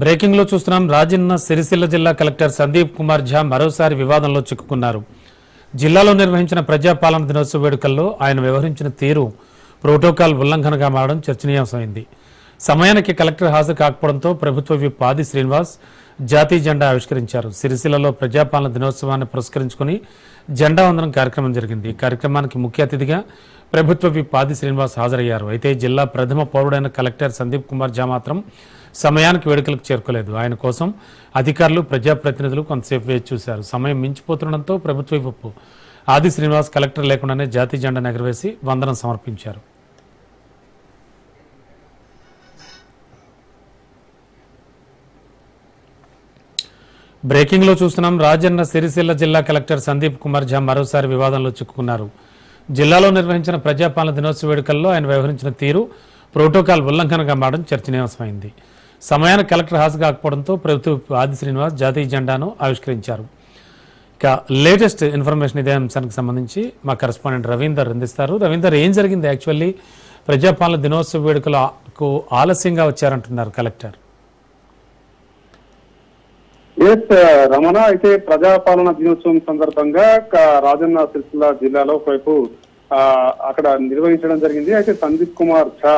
బ్రేకింగ్లో చూస్తున్నాం. రాజన్న సిరిసిల్ల జిల్లా కలెక్టర్ సందీప్ కుమార్ ఝా మరోసారి వివాదంలో చిక్కుకున్నారు. జిల్లాలో నిర్వహించిన ప్రజాపాలన దినోత్సవ వేడుకల్లో ఆయన వ్యవహరించిన తీరు ప్రోటోకాల్ ఉల్లంఘనగా మారడం చర్చనీయాంశమైంది. సమయానికి కలెక్టర్ హాజరు కాకపోవడంతో ప్రభుత్వ విప్ ఆది శ్రీనివాస్ జాతీయ జెండా ఆవిష్కరించారు. సిరిసిల్లలో ప్రజాపాలన దినోత్సవాన్ని పురస్కరించుకుని జెండా వందనం కార్యక్రమం జరిగింది. ఈ కార్యక్రమానికి ముఖ్య అతిథిగా ప్రభుత్వ విప్ ఆది శ్రీనివాస్ హాజరయ్యారు. అయితే జిల్లా ప్రథమ పౌరుడైన కలెక్టర్ సందీప్ కుమార్ జా మాత్రం సమయానికి వేడుకలకు చేరుకోలేదు. ఆయన కోసం అధికారులు ప్రజాప్రతినిధులు కొంతసేపు వేచి చూశారు. సమయం మించిపోతుండటంతో ప్రభుత్వ విప్పు ఆది శ్రీనివాస్ కలెక్టర్ లేకుండానే జాతీయ జెండాను ఎగరవేసి వందనం సమర్పించారు. బ్రేకింగ్లో చూస్తున్నాం. రాజన్న సిరిసిల్ల జిల్లా కలెక్టర్ సందీప్ కుమార్ ఝా మరోసారి వివాదంలో చిక్కుకున్నారు. జిల్లాలో నిర్వహించిన ప్రజాపాలన దినోత్సవ వేడుకల్లో ఆయన వ్యవహరించిన తీరు ప్రోటోకాల్ ఉల్లంఘనగా మారడం చర్చనీయాంశమైంది. సమయానికి కలెక్టర్ హాజరు కాకపోవడంతో ప్రభుత్వ ఆది శ్రీనివాస్ జాతీయ జెండాను ఆవిష్కరించారు. ఇక లేటెస్ట్ ఇన్ఫర్మేషన్ ఇదే అంశానికి సంబంధించి మా కరెస్పాండెంట్ రవీందర్ అందిస్తారు. రవీందర్ ఏం జరిగింది? యాక్చువల్లీ ప్రజాపాలన దినోత్సవ వేడుకలకు ఆలస్యంగా వచ్చారంటున్నారు కలెక్టర్. ఎస్ రమణ అయితే ప్రజాపాలన దినోత్సవం సందర్భంగా రాజన్న సిరిసిల్ల జిల్లాలో ఒకవైపు ఆ, అక్కడ నిర్వహించడం జరిగింది. అయితే సందీప్ కుమార్ ఝా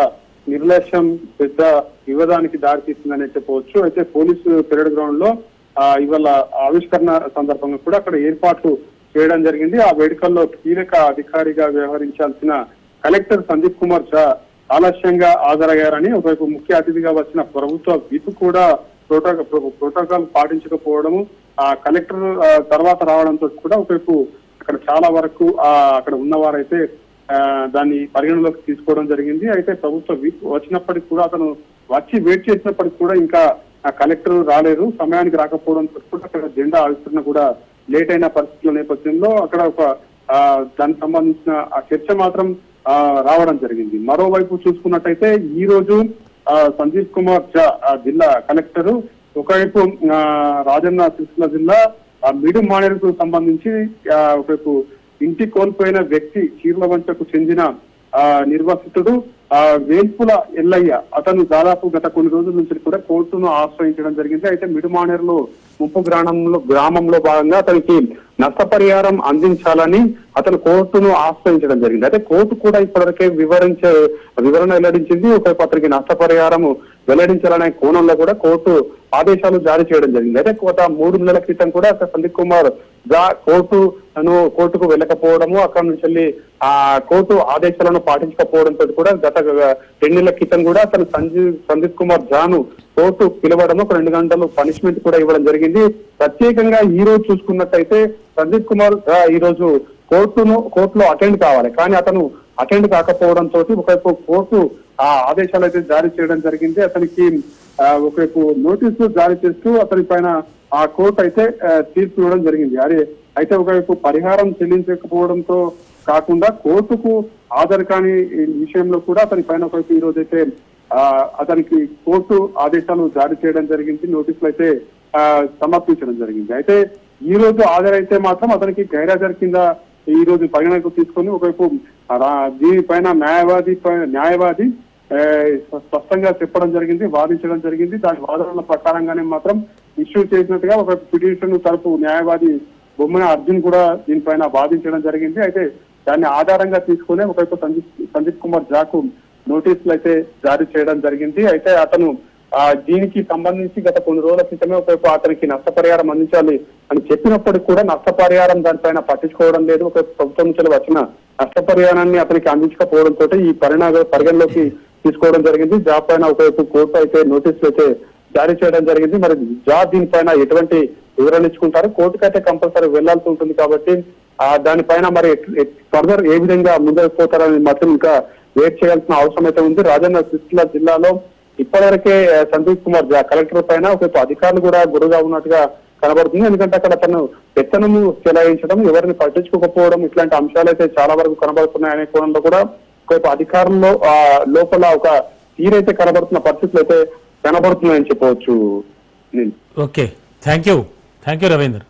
నిర్లక్ష్యం పెద్ద వివాదానికి దారితీసిందని చెప్పవచ్చు అయితే పోలీసు పెరేడ్ గ్రౌండ్లో ఆ, ఇవాళ ఆవిష్కరణ సందర్భంగా కూడా అక్కడ ఏర్పాట్లు చేయడం జరిగింది. ఆ వేడుకల్లో కీలక అధికారిగా వ్యవహరించాల్సిన కలెక్టర్ సందీప్ కుమార్ ఝా ఆలస్యంగా హాజరయ్యారని ఒకవైపు ముఖ్య అతిథిగా వచ్చిన ప్రభుత్వ విప్ కూడా ప్రోటోకాల్ ప్రోటోకాల్ పాటించకపోవడము ఆ కలెక్టర్ ఆ, తర్వాత రావడంతో కూడా ఒకవైపు అక్కడ చాలా వరకు ఆ అక్కడ ఉన్నవారైతే ఆ, దాన్ని పరిగణలోకి తీసుకోవడం జరిగింది. అయితే ప్రభుత్వం వచ్చినప్పటికి కూడా అతను వచ్చి వెయిట్ చేసినప్పటికి కూడా ఇంకా కలెక్టర్ రాలేదు. సమయానికి రాకపోవడంతో కూడా అక్కడ జెండా ఆవిష్కరణ కూడా లేట్ అయిన పరిస్థితుల నేపథ్యంలో అక్కడ ఒక దానికి సంబంధించిన ఆ చర్చ మాత్రం ఆ, రావడం జరిగింది. మరోవైపు చూసుకున్నట్టయితే ఈ రోజు సంజీవ్ కుమార్ ఝా జిల్లా కలెక్టర్ ఒకవైపు రాజన్న సిరిసిల్ల జిల్లా ఆ, మిడు మానేరుకు సంబంధించి ఒకవైపు ఇంటి కోల్పోయిన వ్యక్తి చీర్లవంచకు చెందిన ఆ నిర్వాసితుడు ఆ వేల్పుల ఎల్లయ్య. అతను దాదాపు గత కొన్ని రోజుల నుంచి కూడా కోర్టును ఆశ్రయించడం జరిగింది. అయితే మిడుమానేరులో ముప్పు గ్రామంలో గ్రామంలో భాగంగా అతనికి నష్టపరిహారం అందించాలని అతను కోర్టును ఆశ్రయించడం జరిగింది. అయితే కోర్టు కూడా ఇప్పటివరకే వివరించే వివరణ వెల్లడించింది. ఒకవైపు అతనికి నష్టపరిహారం వెల్లడించాలనే కోణంలో కూడా కోర్టు ఆదేశాలు జారీ చేయడం జరిగింది. అయితే గత మూడు నెలల క్రితం కూడా అక్కడ సందీప్ కుమార్ కోర్టు తను కోర్టుకు వెళ్ళకపోవడము అక్కడ నుంచి వెళ్ళి ఆ కోర్టు ఆదేశాలను పాటించకపోవడంతో కూడా గత రెండు నెలల క్రితం కూడా అతను సంజీవ్ సందీప్ కుమార్ జాను కోర్టు పిలవడము ఒక రెండు గంటలు పనిష్మెంట్ కూడా ఇవ్వడం జరిగింది. ప్రత్యేకంగా ఈ రోజు చూసుకున్నట్టయితే సందీప్ కుమార్ ఈ రోజు కోర్టును కోర్టులో అటెండ్ కావాలి. కానీ అతను అటెండ్ కాకపోవడంతో ఒకవైపు కోర్టు ఆ ఆదేశాలు అయితే జారీ చేయడం జరిగింది. అతనికి ఒకవైపు నోటీసులు జారీ చేస్తూ అతని పైన ఆ కోర్టు అయితే తీర్పు ఇవ్వడం జరిగింది. అదే అయితే ఒకవైపు పరిహారం చెల్లించకపోవడంతో కాకుండా కోర్టుకు హాజరు కాని విషయంలో కూడా అతని పైన ఒకవైపు ఈ రోజు అయితే అతనికి కోర్టు ఆదేశాలు జారీ చేయడం జరిగింది నోటీసులు అయితే సమర్పించడం జరిగింది. అయితే ఈ రోజు హాజరైతే మాత్రం అతనికి గైరాజర్ కింద ఈ రోజు పరిగణకు తీసుకొని ఒకవైపు రా- దీనిపైన న్యాయవాది న్యాయవాది స్పష్టంగా చెప్పడం జరిగింది వాదించడం జరిగింది. దాని వాదనల ప్రకారంగానే మాత్రం ఇష్యూ చేసినట్టుగా ఒక పిటిషన్ తరపు న్యాయవాది బొమ్మన అర్జున్ కూడా దీనిపైన వాదించడం జరిగింది. అయితే దాన్ని ఆధారంగా తీసుకునే ఒకవైపు సందీప్ సందీప్ కుమార్ జాకు నోటీసులు అయితే జారీ చేయడం జరిగింది. అయితే అతను ఆ దీనికి సంబంధించి గత కొన్ని రోజుల క్రితమే ఒకవైపు అతనికి నష్టపరిహారం అందించాలి అని చెప్పినప్పటికీ కూడా నష్టపరిహారం దానిపైన పట్టించుకోవడం లేదు. ఒక ప్రభుత్వం నుంచి వచ్చిన నష్టపరిహారాన్ని అతనికి అందించకపోవడంతో ఈ పరిణామ పరిగణలోకి తీసుకోవడం జరిగింది. జాబ్ పైన ఒకవైపు కోర్టు అయితే నోటీసులు అయితే జారీ చేయడం జరిగింది. మరి జాబ్ దీనిపైన ఎటువంటి వివరణించుకుంటారు. కోర్టుకు అయితే కంపల్సరీ వెళ్ళాల్సి ఉంటుంది కాబట్టి ఆ దానిపైన మరి ఫర్దర్ ఏ విధంగా ముందుకు పోతారని మాత్రం ఇంకా వెయిట్ చేయాల్సిన అవసరం అయితే ఉంది. రాజన్న సిరిసిల్ల జిల్లాలో ఇప్పటివరకే సందీప్ కుమార్ కలెక్టర్ పైన ఒకవైపు అధికారులు కూడా గురుగా ఉన్నట్టుగా కనబడుతుంది. ఎందుకంటే అక్కడ తను పెత్తనము చెలాయించడం ఎవరిని పట్టించుకోకపోవడం ఇట్లాంటి అంశాలు అయితే చాలా వరకు కనబడుతున్నాయి అనే కోణంలో కూడా ఒకవైపు అధికారుల్లో ఆ, లోపల ఒక తీరైతే కనబడుతున్న పరిస్థితులు అయితే కనబడుతున్నాయని చెప్పవచ్చు. Okay. Thank you. Thank you Ravinder